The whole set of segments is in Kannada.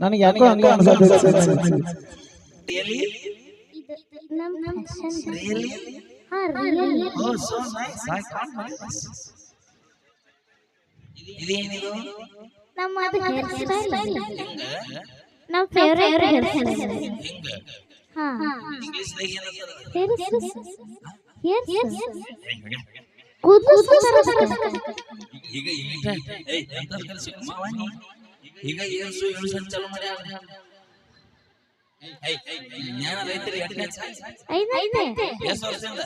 ನನಗೆ ಯಾಕೋ ಹಂಗ ಈಗ ಈಗ ಈಗ ಏಳ್ಸು ಚಾಲು ಮಾಡ್ಯಾರ ಜ್ಞಾನ ರೈತರಿ ಐದು ಎಷ್ಟು ವರ್ಷದಿಂದ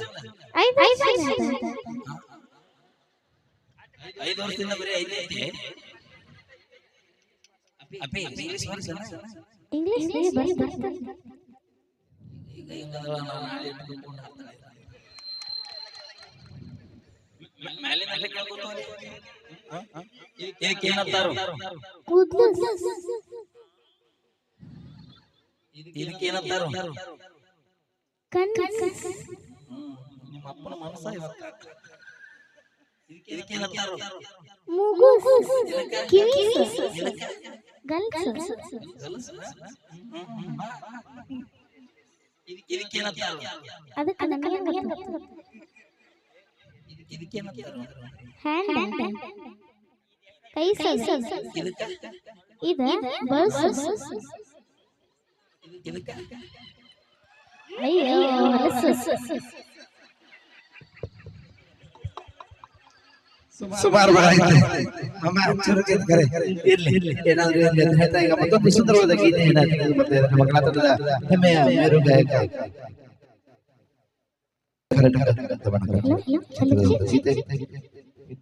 ಐದು ವರ್ಷದಿಂದ ಬರೀ ಐದೇ ಐತಿ ಅಪ್ಪಿ ಇಂಗ್ಲಿಷ್ ಬರ್ತಲ್ಲ ಇಂಗ್ಲಿಷ್ ಬರೀ ಬರ್ತದೆ ಈಗ ಕೇಳ್ಕೊತಾವ್ರಿ ಇದಕ್ಕೆ ಏನಂತಾರು ಇದಕ್ಕೆ ಏನಂತಾರು ನಿಮ್ಮ ಅಪ್ಪನ ಮನಸ್ಸ ಇವತ್ತ? ಇದಕ್ಕೆ ಏನಂತಾರು? ಮೂಗು ಕಿವಿ ಗಲ್ಸ್. ಇದಕ್ಕೆ ಏನಂತಾರು ಅದಕ್ಕೆ ನನಗೆ ಇದಕ್ಕೆ ಏನಂತಾರು ಹ್ಯಾಂಡ್ ಕೈ ಸೋಸು ಇದಕ್ಕೆ? ಇದು ಬಳಸು. ಇದಕ್ಕೆ? ಅಯ್ಯೋ ಹೊಲಸು ಸುಮಾರು ಬರ ಅಮ್ಮ ಚುರುಕಿದ ಕರೆ. ಇರ್ಲಿ ಏನಾದ್ರು ಇರ್ಲಿ ಅಂತ ಹೇಳ್ತಾ ಈಗ ಮತ್ತೊಂದು ಸುಂದರವಾದ ಗೀತೆ ಏನಾದ್ರು ಬರ್ತಾ ಇದೆ ನಮ್ಮ ಕಲಾತಂಡದ ಹೆಮ್ಮೆಯ ಮೇರು ಗಾಯಕ ಕರೆಕ್ಟ್ ಕರೆಕ್ಟ್ ಬಣ್ಣ ಹಲೋ ಹಲೋ ಗೀತೆ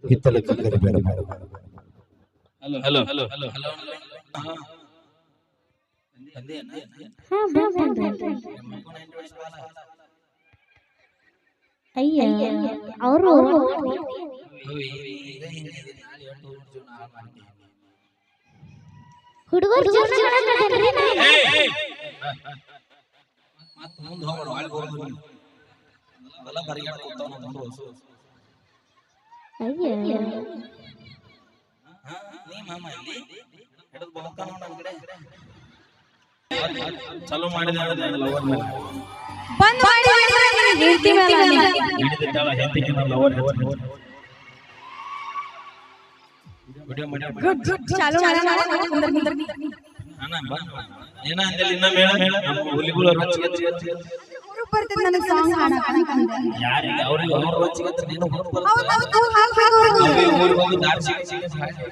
ಹಿತ್ತಲ ಕಕ್ಕರೆ ಬೇಡ ಬೇಡ ಹಲೋ ಹಲೋ ಹಲೋ ಹಲೋ. ಬಂದೇನ ಹಾ ಬಂದ್ರಿ ಅಯ್ಯ ಅವರು ಹುಡುಗರು ಜೋರ್ ಜೋರ್ ಮತ್ತೆ ಮುಂದೆ ಹೋಗೋಣ ಒಳಗೆ ಹೋಗೋಣ. ಎಲ್ಲ ಬರಿಗಾಡ್ ಕೂತಾವ ನಮ್ಮ ಹೊಸು. ಅಯ್ಯೋ. ಹಾ ನೀ ಮಾಮ ಇಲ್ಲಿ. ಹಿಡಿದು ಬಹುಕಾನ ನಮ್ಮ ಕಡೆ. ಚಲೋ ಮಾಡಿದ ಲವರ್ ಮೇಲೆ? ಬಂದ್ ಮಾಡಿ ನೀನ್ ಹೇಳ್ತೀವಲ್ಲ ನೀನು. ನನ್ನ ಲವರ್ ವಿಡಿಯೋ ಮಾಡಿ. ಗುಡ್ ಗುಡ್ ಚಾಲು ಮಾಡೋಣ ಕುಂದ್ರ ಕುಂದ್ರ. ಅಣ್ಣ ಬಾ ಏನ ಅಂದಲ್ಲಿ ಇನ್ನ ಮೇಳ? ನಮ್ಮ ಹುಲಿಗಳು ಹಚ್ಚಿ ಹಚ್ಚಿ. ಹುರುಪ್ ಬರ್ತೈತೆ ನನಗೆ ಸಾಂಗ್ ಹಾಡಕ್ ಅಂತಂದೆ. ಯಾರಿಗೆ ಅವ್ರಿಗೆ ಅವ್ರ ರೊಚ್ಚಿಗೆ ಹಚ್ಚಿ ನೀನು ಹುಡುಗ ಹೌದ್ ಹೌದ್ ಹೌದ್ ಹಾಕ್ಬೇಕು ಅವ್ರಿಗೆ. ಊರಿಗೆ ಹೋಗಿ ದಾರಿ ಸಿಗಿ ಸಿಗಿ ಸಾಯ್ತು.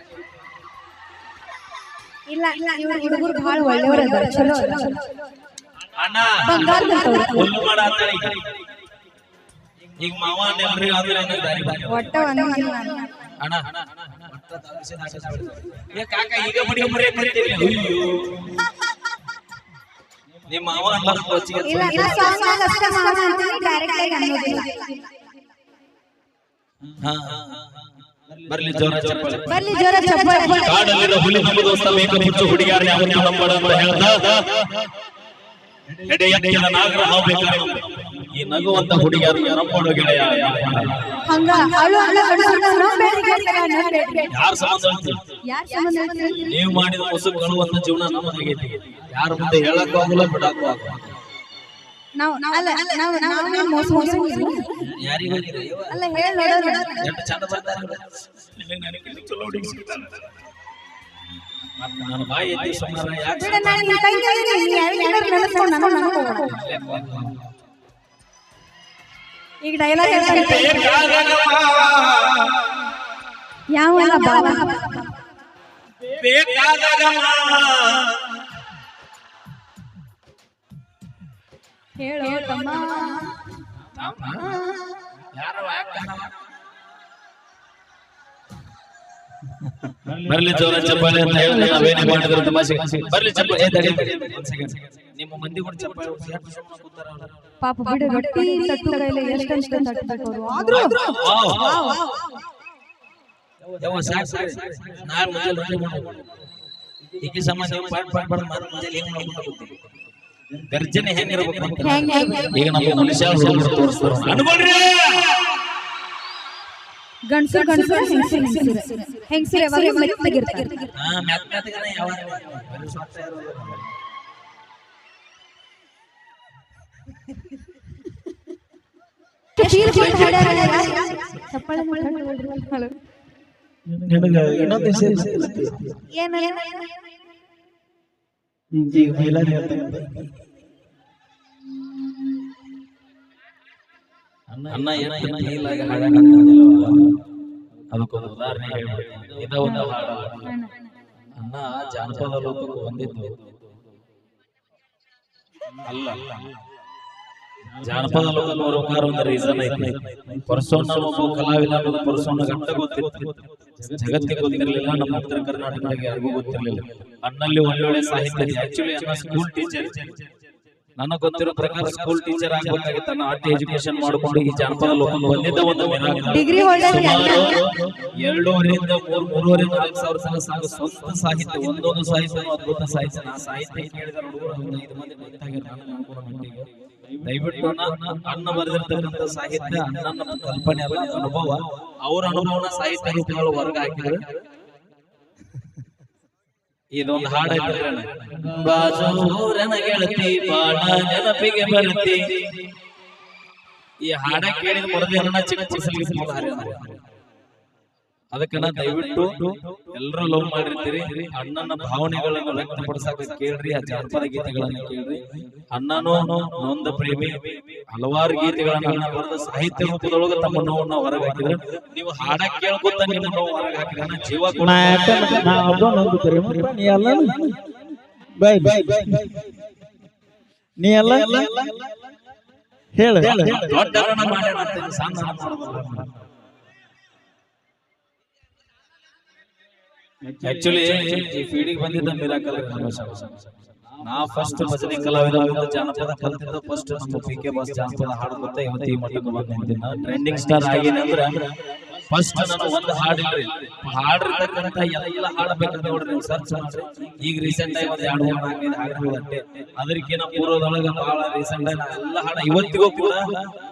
ಇಲ್ಲ ಇಲ್ಲ ಇವ್ರ ಹುಡುಗರು ಬಹಳ ಒಳ್ಳೆಯವರು ಅದಾರ ಚಲೋ. ಅಣ್ಣ. ಹುಲ್ಲು ಮಾಡ ಅಂತಾಳೆ ಈಗ. ಮಾವ ನೆಲ್ರಿ ಅಂದ್ರೆ ಏನೋ ದಾರಿ ಬಾರಿ. ಒಟ್ಟ ಒಂದು ಇಲ್ಲ ನಾನು. ಅಣ್ಣ ಒಟ್ಟ ತಾಗಿಸಿ ನಾಶಿಸಿ ಬಿಡ್ತು. ಏ ಕಾಕ ಈಗ ಬಡಿ ಬಡಿ ಬರ್ತೀರಿ ಅಯ್ಯೋ ನಿಮ್ಮ ಮಾವ ಅಲ್ಲ ರೊಚ್ಚಿಗೆ ಹಚ್ಚಿ. ಇಲ್ಲ ಇಲ್ಲ ಸಾಂಗ್ ಅಷ್ಟೇ ಮಾಡೋಣ ಅಂತೀನಿ ಡೈರೆಕ್ಟ್ ಆಗಿ ಅನ್ನೋದಿಲ್ಲ. ಹಾ. ಬರ್ಲಿ ಜೋರ ಚಪ್ಪಾಳೆ ಬರ್ಲಿ ಜೋರ ಚಪ್ಪಾಳೆ ಕಾಡಲ್ಲಿರೋ ಹುಲಿ ನಮ್ಮ ದೋಸ್ತ ಮೇಕ ಮುಚ್ಚು ಹುಡುಗಿಯಾರ ಯಾವತ್ತು ನಂಬಡ ಅಂತ ಹೇಳ್ದ ಎಡೆ ಎಡೆಯ ನಾಗರ ಹಾವು ಬೇಕಾರೆ. ಈ ನಗುವಂತ ಹುಡುಗಿಯರು ನಂಬೋಡು ಗೆಳೆಯ ಹಂಗ ಅಳು ಅಳು ಅಳು ಅಳು ನಂಬೇಡ್ರಿ ಗೆಳೆಯ, ನಂಬೇಡ್ರಿ. ಯಾರ ಸಂಬಂಧ ಐತಿ? ಯಾರು ಸಂಬಂಧ ಐತಿ? ನೀವು ಮಾಡಿದ ಮುಸುಕ್ ಕಾಣುವಂತ ಜೀವನ ನಮ್ಮದಾಗೈತಿ ಯಾರ ಮುಂದೆ ಹೇಳಕ್ಕೂ ಆಗುಲ್ಲ ಬಿಡಕ್ಕೂ ಆಗುಲ್ಲ ನಾವು ಅಲ್ಲ ನಾವು ನಾವು ಮೋಸ ಮೋಸ. ಯಾರಿಗೂ ಹೋಗಿರಿ? ಅಲ್ಲ ಹೇಳ ನೋಡೋಣ ಎಷ್ಟು ಚಂದ ಬರ್ತಾರೆ ನನಗೆ ಚಲೋ ಹುಡುಗಿ ಸಿಗ್ತಾನೆ. ಮತ್ತೆ ನನ್ನ ಬಾಯಿ ಎತ್ತಿ ಸುಮಾರು ಯಾಕೆ ಬಿಡ ನಾನು ತಂಗಿ ನೀ ಯಾರಿಗ್ ಏನಾದ್ರು ನೆನಸ್ಕೊಂಡ್ ನಾನು ಹೋಗ್ಬೇಡ. ಈಗ ಡೈಲಾಗ್ ಯಾವ ಹೇಳು ತಮ್ಮ. ಬರ್ಲಿ ಜೋರ ಚಪ್ಪಾಳೆ ಅಂತ ಹೇಳಿ ನಾವೇನೇ ಮಾಡಿದ್ರು ತಮಾಷೆ ಬರ್ಲಿ ಚಪ್ಪಾಳೆ ಏ, ತಡಿ, ನಿಮ್ಮ ಮಂದಿ ಕೂಡ ಚಪ್ಪಾಳೆ ಪಾಪ ಬಿಡು ರೊಟ್ಟಿ ತಟ್ಟು ಕೈಲಿ ಅಂತ ತಟ್ಟಬೇಕು ಆದ್ರು. ಯವ ಸಾಕ್ ಸಾಕ್. ನಾಳೆ ಮುಂಜಾನೆ ರೊಟ್ಟಿ ಮಾಡ್ಬೇಕು. ಈಕಿ ಸಮಾಜ ಪಾಟ್ ಪಾಟ್ ಪಾಟ್ ಮಾಡ್ ಮುಂಜಾನೆ ಹೆಂಗ್ ಮಾಡ್ಕೊಂತ ಕೂತೀರಿ? ಗರ್ಜನೆ ಹೆಂಗಿರ್ಬೇಕು ಅಂತ ಈಗ ನಮ್ಮ ಮನುಷ್ಯ ತೋರಿಸ್ತಾರೆ. ಗಂಡಸರು ಗಂಡಸರು ಹೆಂಗಸರು ಹೆಂಗಸರು ಹೆಂಗಸರು ಯಾವಾಗ ಮೆತ್ತಗಿರ್ತಾರೆ ಹಾ ಮ್ಯಾತ್ ಮ್ಯಾತ್ಗನ ಯಾವಾಗ ಬರೀ ಸೊಟ್ಟ ಇರೋದು. ಫೀಲ್ ಫೀಲ್ ಹಾಡ್ಯಾರ ಚಪ್ಪಾಳೆ ಮಾಡ್ಕೊಂಡು ನಿನಗ ಇನ್ನೊಂದು ವಿಷಯ ಏನ ಈಗ ಮೈಲಾರಿ ಹೇಳ್ತೀನಿ. ಅನ್ನ ಏನ ಏನ ಹೀಲಾಗಿ ಹಾಡಾಕತ್ತಿದ್ದಿಲ್ಲವ ಅದಕ್ಕೊಂದು ಉದಾಹರಣೆ ಹೇಳ್ಬಿಡ್ತೀನಿ ಇದ ಒಂದು ಹಾಡು. ಅನ್ನ ಜಾನಪದ ಲೋಕಕ್ಕೆ ಬಂದಿದ್ದು. ಅಲ್ಲ. ಜಾನಪದ ಬರೋಕಾರ ಒಂದು ರೀಸನ್ ಐತಿ. ಪರ್ಸೋನ ಒಬ್ಬ ಕಲಾವಿದ ಅನ್ನೋದು ಪರ್ಸೋನ ಗಂಟ ಗೊತ್ತಿತ್ತು. ಜಗತ್ತಿಗೆ ಗೊತ್ತಿರಲಿಲ್ಲ ನಮ್ಮ ಉತ್ತರ ಕರ್ನಾಟಕದಾಗ ಯಾರಿಗೂ ಗೊತ್ತಿರಲಿಲ್ಲ. ಅಣ್ಣಲ್ಲಿ ಒಳ್ಳೊಳ್ಳೆ ಸಾಹಿತ್ಯ ಆಕ್ಚುಲಿ ಸ್ಕೂಲ್ ಟೀಚರ್ ನನಗೆ ಗೊತ್ತಿರೋ ಪ್ರಕಾರ ಸ್ಕೂಲ್ ಟೀಚರ್ ಆಗ್ಬೇಕಾಗಿತ್ತು. ತನ್ನ ಆರ್ಟ್ ಎಜುಕೇಶನ್ ಮಾಡ್ಕೊಂಡು ಈ ಜಾನಪದ ಲೋಕಲ್ ಬಂದಿದ್ದ ಒಂದು. ಡಿಗ್ರಿ ಎರಡೂವರೆಯಿಂದ ಮೂರು ಮೂರುವರೆಯಿಂದ ನಾಲ್ಕು ಸಾವಿರ ಸಲ ಸಾಕು ಸ್ವಂತ ಸಾಹಿತ್ಯ ಒಂದೊಂದು ಸಾಹಿತ್ಯ ಅದ್ಭುತ ಸಾಹಿತ್ಯ. ನಾ ಸಾಹಿತ್ಯ ಕೇಳಿದ ಐದು ಮಂದಿ ದಯವಿಟ್ಟು ಅನ್ನ ಅಣ್ಣ ಬರೆದಿರ್ತಕ್ಕಂಥ ಸಾಹಿತ್ಯ ನಮ್ಮ ಕಲ್ಪನೆ ಅಲ್ಲ ಅನುಭವ. ಅವ್ರ ಅನುಭವನ ಸಾಹಿತ್ಯ ರೂಪಗಳು ಹೊರಗೆ ಹಾಕಿದ್ರು. ಇದೊಂದು ಹಾಡು. ಬಾಜೂರನ ಗೆಳತಿ ಬಾಳ ನೆನಪಿಗೆ ಬರುತ್ತೆ ಈ ಹಾಡ ಕೇಳಿದ ಅಣ್ಣ ಚಿಕ್ಕ ಚಿಕ್ಕ ಅದಕ್ಕೆ ದಯವಿಟ್ಟು ಎಲ್ಲರೂ ಲವ್ ಮಾಡಿರ್ತೀರಿ. ಅಣ್ಣನ ಭಾವನೆಗಳನ್ನು ವ್ಯಕ್ತಪಡಿಸಕ ಕೇಳ್ರಿ ಆ ಜಾನಪದ ಗೀತೆಗಳನ್ನ ಕೇಳ್ರಿ. ಅಣ್ಣನೂ ನೊಂದ ಪ್ರೇಮಿ. ಹಲವಾರು ಗೀತೆಗಳನ್ನ ಬರೆದ ಸಾಹಿತ್ಯ ರೂಪದೊಳಗೆ ತಮ್ಮ ನೋವನ್ನ ಹೊರಗೆ ಹಾಕಿದ್ರೆ. ನೀವು ಹಾಡ ಕೇಳ್ಕೊತ ನಿಮ್ಮ ನೋವು ಹೊರಗೆ ಹಾಕಿದ್ರೆ ಜೀವ ಕೊಟ್ಟು- ನಾ ಯಾಕಂದ್ರೆ ನಾ ಅಲ್ಲ ಹೇಳ. ದೊಡ್ಡ ಅಣ್ಣ ಮಾಡ್ಯಾನ ಅಂತ ಇದು ಸಣ್ಣ ಅಣ್ಣ ಮಾಡೋದಲ್ಲ. ಆಕ್ಚುಲಿ ಈ ಫೀಡಿಗೆ ಬಂದಿದ್ದ ಮಿರಾಕಲ್ ನಾ ಫಸ್ಟ್ ಭಜನೆ ಕಲಾವಿದ ಜಾನಪದ ಕಲ್ತಿದ್ದ ಫಸ್ಟ್ ನಮ್ಮ ಪಿ ಕೆ ಬಾಸ್ ಜಾನಪದ ಹಾಡು ಗೊತ್ತಾ ಇವತ್ತು ಈ ಮಟ್ಟಕ್ಕೆ ಬಂದು ನಿಂತಿನ ಟ್ರೆಂಡಿಂಗ್ ಸ್ಟಾರ್ ಆಗಿನಂದ್ರೆ ಫಸ್ಟ್ ನಾನು ಒಂದು ಹಾಡಿಲ್ರಿ ಹಾಡಿರ್ತಕ್ಕಂತ ಎಲ್ಲ ಹಾಡಬೇಕಂತ ನೋಡ್ರಿ ಸರ್ಚ್ ಮಾಡ್ರಿ ಈಗ ರೀಸೆಂಟ್ ಆಗಿ ಒಂದು ಎರಡು ಹಾಡು ನಾಲ್ಕೈದು ಹಾಡಿರ್ಬೋದಂತೆ ಅದಕ್ಕಿಂತ ಪೂರ್ವದೊಳಗ ಬಹಳ ರೀಸೆಂಟ್ ಆಗಿ ಎಲ್ಲ ಹಾಡ ಇವತ್ತಿಗೂ ಕೂಡ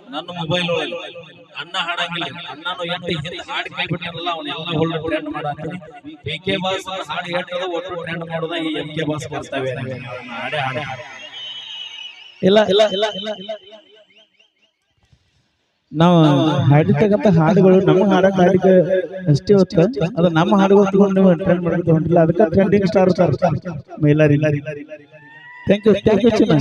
ನನ್ನ ಮೊಬೈಲ್ ಒಳಗೆ ಅಣ್ಣ ಹಾಡಂಗಿಲ್ಲ ಅನ್ನನು ಎಂಟು ಹಿಂದೆ ಹಾಡಿ ಕೈ ಬಿಟ್ಟಿರಲ್ಲ ಅವನ್ನೆಲ್ಲ ಒಳ್ಳೆ ಟ್ರೆಂಡ್ ಮಾಡಾಕ್ತೀನಿ ಪಿ ಕೆ ಬಾಸ್ ಹಾಡು ಹೇಳ್ತದ ಒಟ್ಟು ಟ್ರೆಂಡ್ ಮಾಡೋದ ಈ ಎಂ ಕೆ ಬಾಸ್ ಬರ್ತವೆ ಹಾಡೇ ಹಾಡೇ ಇಲ್ಲ ಇಲ್ಲ ಇಲ್ಲ ಇಲ್ಲ ಇಲ್ಲ ನಾವು ಹಾಡಿರ್ತಕ್ಕಂಥ ಹಾಡುಗಳು ನಮ್ಮ ಹಾಡಕ್ಕೆ ಹಾಡಿಕೆ ಅಷ್ಟೇ ಹೊತ್ತು ಅದು ನಮ್ಮ ಹಾಡುಗಳು ತಗೊಂಡು ಟ್ರೆಂಡ್ ಮಾಡಕ್ಕೆ ಹೊಂಟಿಲ್ಲ ಅದಕ್ಕೆ trending star sir Mylari thank you thank you ಚಿನ್ನ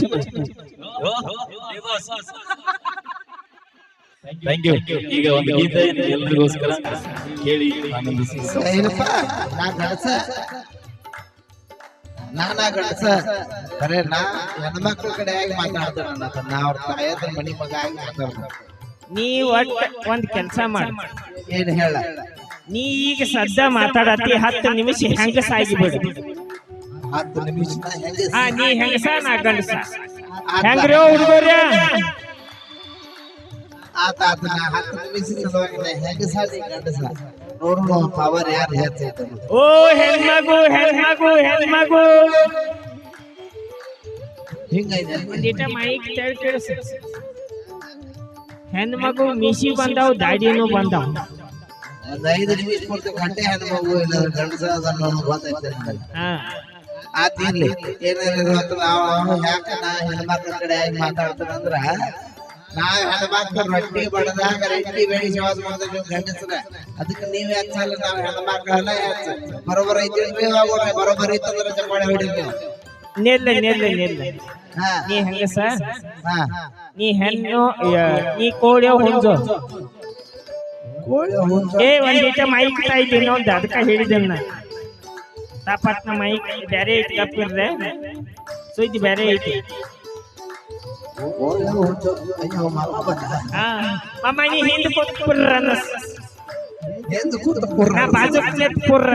ಥ್ಯಾಂಕ್ ಯು ಈಗ ಒಂದು ಗೀತೆ ಎಲ್ರಿಗೋಸ್ಕರ ಕೇಳಿ ಆನಂದಿಸಿ. ಏನಪ್ಪ? ನಾ ಗಣಸ ನಾನಾ ಗಣಸ ಖರೆ ನಾ ಹೆಣ್ಮಕ್ಳ ಕಡೆ ಆಗಿ ಮಾತಾಡ್ತಾರ ನಾ ಅವ್ರ ತಾಯದ್ರ ಮನಿ ಮಗ ಆಗಿ ಮಾತಾಡ್ತಾರ ನೀ ಒಟ್ಟ ಒಂದ್ ಕೆಲ್ಸ ಮಾಡ. ಏನ್ ಹೇಳ? ನೀ ಈಗ ಸದ್ದ ಮಾತಾಡತಿ ಹತ್ತು ನಿಮಿಷ ಹೆಂಗಸ ಆಗಿಬಿಡು. ಹತ್ತು ನಿಮಿಷ ನೀ ಹೆಂಗಸ ನಾ ಗಂಡಸ? ಹೆಂಗ್ರೋ ಹುಡುಗರ ಆತ ಆತ ನಾ ಹತ್ತು ನಿಮಿಷ ಸಲುವಾಗಿ ನಾ ಹೆಂಗಸ ನೀ ಗಂಡಸ ನೋಡು ಪವರ್ ಯಾರು ಹೆಚ್ಚೈತೆ ಓ ಹೆಣ್ಮಗು ಹೆಣ್ಮಗು ಹೆಣ್ಮಗು ಹಿಂಗೈತೆ ಒಂದಿಟ ಮೈಕ್ ತೆಳ್ ಕೇಳಿಸ ಹೆಣ್ಮಗು ಮೀಸಿ ಬಂದಾವ್ ದಾಡಿನೂ ಬಂದಾವ್ ಒಂದ್ ಐದು ನಿಮಿಷ ಪೂರ್ತಿ ಗಂಟೆ ಹೆಣ್ಮಗು ಇಲ್ಲ ಗಂಡಸ ಅದನ್ನ ನನಗೆ ಗೊತ್ತೈತೆ ನನಗೆ. ಹಾ ಆತ್ ಇರ್ಲಿ ಏನಾದ್ರು ಇವತ್ತು ನಾವು ಅವನು ಯಾಕ ನಾ ಹೆಣ್ಮಕ್ಳ ಕಡೆ ಆಗಿ ಮಾತಾಡ್ತಾನ ಅಂದ್ರ ನಾವ್ ಹೆಣ್ಮಕ್ಳು ರೊಟ್ಟಿ ಬಡದಾಗ ರೊಟ್ಟಿ ಬೇಡಿ ಶವಾಸ ಮಾಡಿದ್ರೆ ನೀವು ಗಂಡಸ್ರ ಅದಕ್ಕೆ ನೀವ್ ಯಾಕೆ ಸಾಲ ನಾವ್ ಹೆಣ್ಮಕ್ಳೆಲ್ಲ ಯಾಕೆ ಬರೋಬರ್ ಐತಿ ಹೋಗೋಣ ಬರೋಬರ್ ಇತ್ತಂದ್ರೆ ಚಪ್ಪಾಳೆ ಹೊಡಿ ನೀವು. ನಿಲ್ಲ ನಿಲ್ಲ ನಿಲ್ಲ. ಹಾ. ನೀ ಹೆಂಗಸ ಹಾ. ನೀ ಹೆಣ್ಣು ಯ- ನೀ ಕೋಳಿ ಹುಂಜು? ಕೋಳಿ ಹುಂಜ? ಏ ಒಂದಿಟ ಮೈಕ್ ತಾಯ್ತೀನಿ ನೋಡ್ ಅದಕ್ಕ ಹೇಳಿದ್ದೆನ ತಾಪಟ್ನ ಮೈಕ್ ಬ್ಯಾರೆ ಐತಿ ಗಪ್ಪಿರ್ರೆ ಸುದ್ದಿ ಬ್ಯಾರೆ ಐತಿ. ಕೋಳಿ ಹುಂಜ ಅಯ್ಯೋ ಮಗ ಬಂದ ಹಾ ಮಮ್ಮ ನೀ ಹಿಂದ್ ಕೂತ್ ಪುರ್ರ ಅನ್ನಸ್ ಎಂದು ಕೂತ ನಾ ಬಾಜು ಕೂತ್